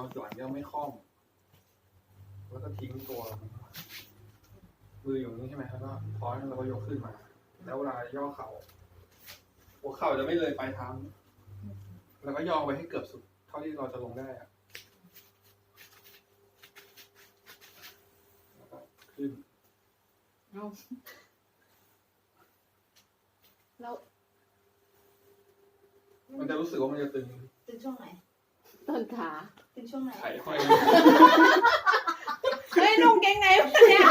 เราหลังยังไม่คล่อมแล้วก็ทิ้งตัวมืออยู่อย่างนี้ใช่ไหมแล้วก็พอยเราก็ยกขึ้นมา แล้วเวลาย่อเข่าหัวเข่าจะไม่เลยปลายเท้าแล้วก็ย่อไปให้เกือบสุด เท่าที่เราจะลงได้อะแล้วก็ขึ้นเอาแล้วมันจะรู้สึกว่ามันจะตึง ตึงช่วงไหนต้นขา ตึงช่วงไหนไข่ห้อยเฮ้ยนุ่งเกงไหนวะเนี่ย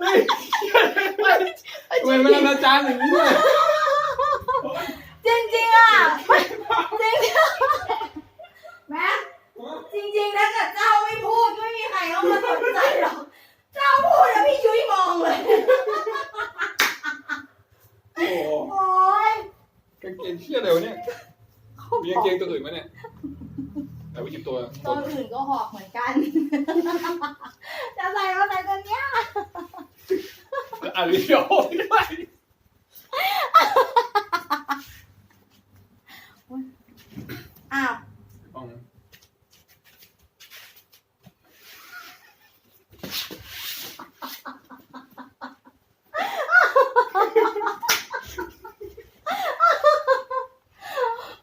เฮ้ยทำไมมันอนาจารย์อย่างนี้เนี่ย จริงจริงๆอะจริงๆแม่จริงๆนะแต่เจ้าไม่พูดก็ไม่มีใครเข้ามาสนใจหรอกเจ้าพูดแล้วพี่ยุ้ยมองเลย โอ้โห โอ๊ย กา งเกงเชี่ยเลยวะเนี่ย มีกางเกงตัวอื่นไหมเนี่ยเอาไปหยิบตัวตัวอื่นก็หอกเหมือนกัน จะใส่ว่าใส่ตัวเนี้ย อะวิดีโอด้วยอ้าว อ๋อ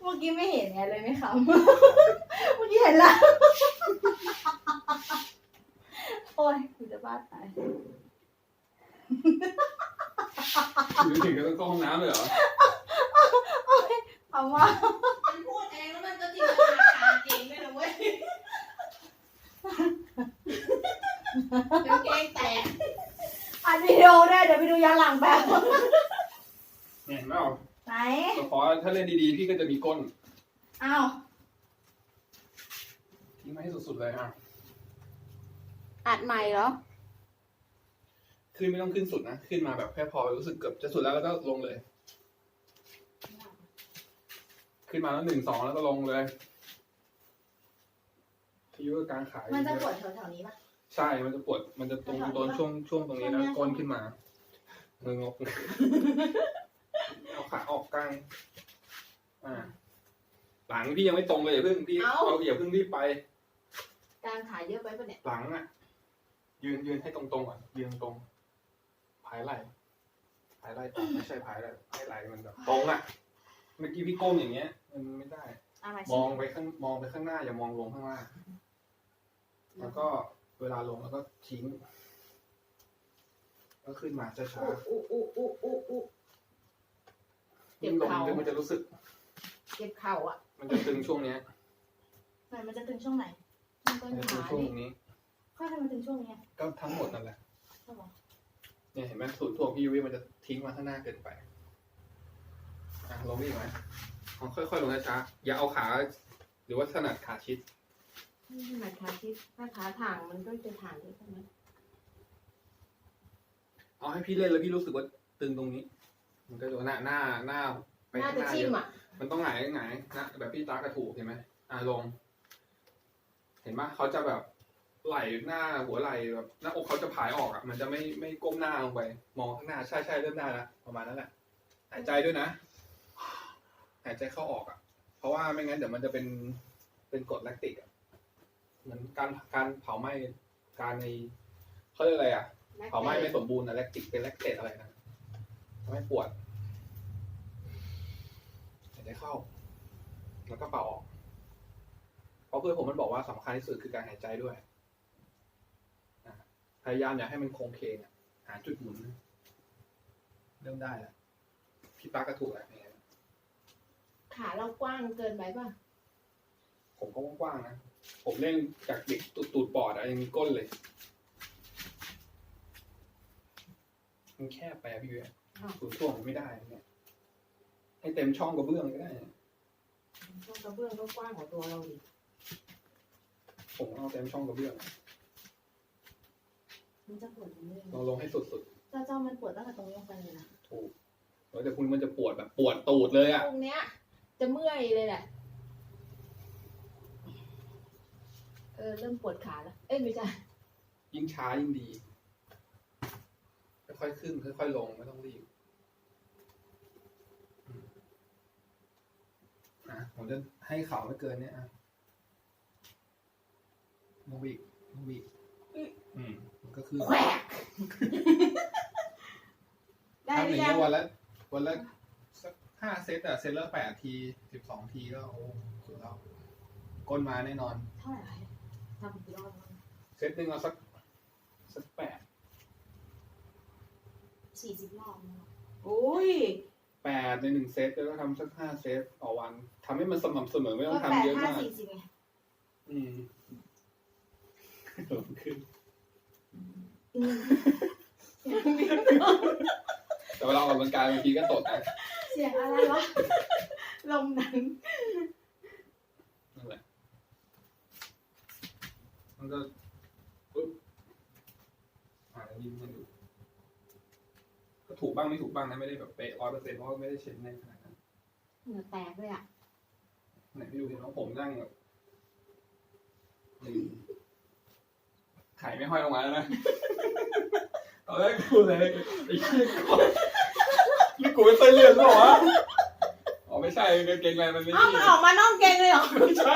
เมื่อกี้ไม่เห็นไงเลยไม่ ขำเมื่อกี้เห็นแล้ว โอ้ยกูจะบ้าตายถึงถึงก็ต้องเข้าห้องน้ำเลยเหรอเอาว่ามันพูดเองแล้วมันก็จินตนาการเองไม่รู้เว้ยกางเกงแตกอัดวิดีโอได้เดี๋ยวไปดูย้อนหลังแบบ เนี่ยเห็นไหมเอาไหน แต่พอถ้าเล่นดีๆ พี่ก็จะมีก้น อ้าวทิ้งมาให้สุดๆเลยอะอัดใหม่เหรอ ขึ้นไม่ต้องขึ้นสุดนะ ขึ้นมาแบบแค่พอรู้สึกเกือบจะสุดแล้วแล้วก็ลงเลย ขึ้นมาแล้วหนึ่งสองแล้วก็ลงเลยที่ยุกลางขายมันจะปวดแถวๆนี้ปะ ใช่ มันจะปวด มันจะตรงแถวๆนี้โดนปะช่วงช่วงตรงนี้แล้วช่วงเนี้ยก้นขึ้นมาเงงกเอาขาออกกลางอ่า หลังพี่ยังไม่ตรงเลยอย่าเพิ่งพี่เอ้าเราอย่าเพิ่งรีบไป กลางขาเยอะไปปะเนี่ยหลังอะ ยืนยืนให้ตรงตรงๆอะยืนตรงผายไหล่ผายไหล่ต่ำไม่ใช่ผายไหล่ผายไหล่มันแบบตรงอะ เมื่อกี้พี่ก้มอย่างเงี้ย มันไม่ได้ อะไรมองไปข้างมองไปข้างหน้า อย่ามองลงข้างล่างแล้วก็เวลาลงแล้วก็ทิ้งก็ขึ้นมาช้าอู้อู้อู้อู้อู้อู้ๆเจ็บยิ่งลงเข่า มันจะรู้สึก เจ็บเข่าอะ มันจะตึงช่วงเนี้ยไหนมันจะตึงช่วงไหนมันต้นมันจะตึงขาช่วงดินี้ ค่อยทำมันตึงช่วงนี้ก็ทั้งหมดนั่นแหละ ใช่ปะเนี่ยเห็นไหมสูตรถ่วงพี่ยุ้ยมันจะทิ้งมาข้างหน้าเกินไป อะลงอีกไหมเอาค่อยๆลงช้าๆอย่าเอาขา หรือว่าถนัดขาชิดไม่ถนัดขาที่ถ้าขาถ่างมันก็จะถ่างด้วยใช่ไหมเอาให้พี่เล่นแล้วพี่รู้สึกว่าตึงตรงนี้ มันก็จะหน้าหน้าหน้าไปน่าข้างหน้าจะชิเยมอะอะ มันต้องหงายหงายนะแบบพี่ตากระถูกเห็นไหมอะลง เห็นไหมเขาจะแบบไหลหน้าหัวไหลแบบหน้าอกเขาจะผายออกอะ มันจะไม่ไม่ก้มหน้าลงไป มองข้างหน้าใช่ใช่เริ่มได้ล้วประมาณนั้นแหละหายใจด้วยนะ หายใจเข้าออกอะ เพราะว่าไม่งั้นเดี๋ยวมันจะเป็นเป็นกรดแลคติกอะเหมือนการการเผาไหม้การในเขาเรียกอะไรอะเผาไหม้ไม่สมบูรณ์อะแลคติกเป็นแลคเตตอะไรนะทำให้ปวด ใจเข้า แล้วก็เป่าออก เพราะเพื่อนผมมันบอกว่าสำคัญที่สุดคือการหายใจด้วยอะพยายามอย่าให้มันโคงเคงอะหาจุดหมุน เริ่มได้แล้วพี่ป้าก็ถูกแล้วเนี่ยขาเรากว้างเกินไปป่ะ ผมก็กว้างๆนะ ผมเล่นจากเด็กตูดปอดอะยังมีก้นเลย มันแคบไปอะพี่เวยอ้าวศูนย์ถ่วงมันไม่ได้เนี่ย ให้เต็มช่องกระเบื้องก็ได้นะช่องกระเบื้องก็กว้างกว่าตัวเราอีกผมเอาเต็มช่องกระเบื้องมันจะปวดตรงนี้เราลงให้สุดเจ้าเจ้ามันปวดตั้งแต่ตรงนี้ลงไปเลยนะ ๆถูกแล้วแต่คุณมันจะปวดแบบปวดตูดเลยอะตรงเนี้ย จะเมื่อยเลยแหละ เออเริ่มปวดขาแล้ว เอ้ยไม่ใช่ ยิ่งช้ายิ่งดี ค่อยๆขึ้นค่อยๆลงไม่ต้องรีบอืม อะผมจะให้เข่าไม่เกินเนี้ยอะลงไปอีกลงไปอีกอืมมันก็ขึ้นแขวกได้ทำหอรืย่างอยัเงี้งยวันละวันละสักห้าเซตอะเซตละแปดทีสิบสองทีก็โอ้สุดแล้วก้นมาแน่นอน เท่าไหร่ทำกี่รอบแล้วเซตหนึ่งเอาสักสักแปดสี่สิบรอบนะคะโอ้ย แปดในหนึ่งเซตแล้วก็ทำสักห้าเซตต่อวันทำให้มันสม่ำเสมอไม่ต้ก็องแปทำดเยอะห้ามากสี่สิบไงอืมลงขึ้นอืมแต่เวลาออกกำลังกายบางทีก็ตดนะเสียงอะไรวะ ลมหนังนั่นแหละมันก็ปึ๊บอ่าแล้วยิ้มให้ดูก็ ถูกบ้างไม่ถูกบ้างนะไม่ได้แบบเป๊ะร้อยเปอร์เซ็นต์เพราะว่าไม่ได้เช็ดแน่นขนาดนั้นเหงื่อแตกเลยอะไหนพี่ดูเห็นว่าผมนั่งแบบอืมไข่ไม่ห้อยลงมาแล้วนะตอนแรกกูเลยไอ้เหี้ยกูนี่กูเป็นไส้เลื่อนหรอวะอ๋อไม่ใช่กางเกงในมันไม่เอ้านี่มันออกมาน่องเกงเลยเหรอไม่ใช่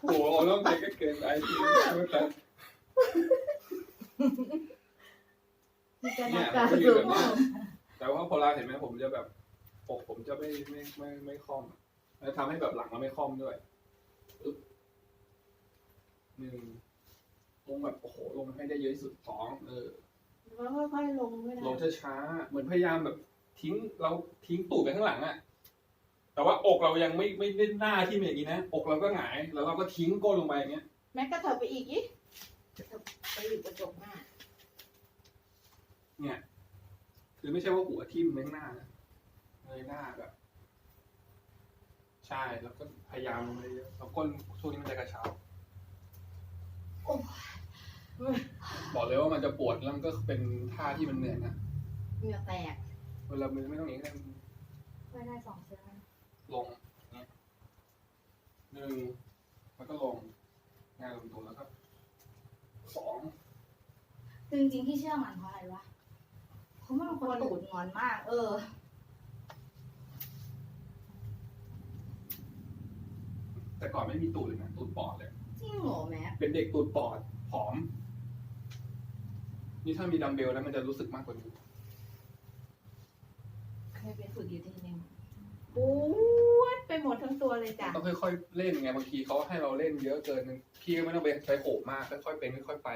โอ้โหเอาน้องเกงก็เกินไปจริง ไม่ใช่มีการเนี่ยการมันก็อยู่สูแบบงเนี้ยแต่ว่าพอเราเห็นไหมผมจะแบบอกผมจะไม่ไม่ไม่ไม่คล่อมแล้วทำให้แบบหลังเราไม่คล่อมด้วยปึ๊บหนึ่งลงแบบโอ้โหลงให้ได้เยอะที่สุดสองเออแล้วค่อยๆลงด้วยนะลงช้าๆเหมือนพยายามแบบทิ้งเราทิ้งตูดไปข้างหลังอะแต่ว่าอกเรายังไม่ไม่ได้หน้าที่เป็นอย่างนี้นะอกเราก็หงาย แล้วเราก็ทิ้งก้นลงไปอย่างเงี้ยแม็กก็เถิบไปอีกอีกเถิบไปอยู่กระจกหน้า เนี่ย คือไม่ใช่ว่าหัวทิ่มไปข้างหน้านะเลยหน้าแบบ ใช่แล้วก็พยายามลงไปเยอะแล้วก้นช่วงนี้มันจะกระเช้าโอ้ยบอกเลยว่ามันจะปวดแล้วมันก็เป็นท่าที่มันเหนื่อยนะเหงื่อแตกเวลามือไม่ต้องอย่างนี้ก็ได้ไม่ได้สองเซนลงอย่างเงี้ยหนึ่งแล้วก็ลงงานลงตัวแล้วก็สองคือจริงๆที่เชื่อมันเพราะอะไรวะ เพราะมันเป็นคนตูดงอนมาก เออ แต่ก่อนไม่มีตูดเลยนะตูดปอดเลย จริงเหรอแม็กเป็นเด็กตูดปอดผอม นี่ถ้ามีดัมเบลแล้วมันจะรู้สึกมากกว่านี้เคยไปฝึกอยู่ทีนึงปวดไปหมดทั้งตัวเลยจ้ะ ต้องค่อยๆเล่นไงบางทีเขาให้เราเล่นเยอะเกิน พี่ก็ไม่ต้องไปใช้โหมมากค่อยๆเป็นค่อยๆไป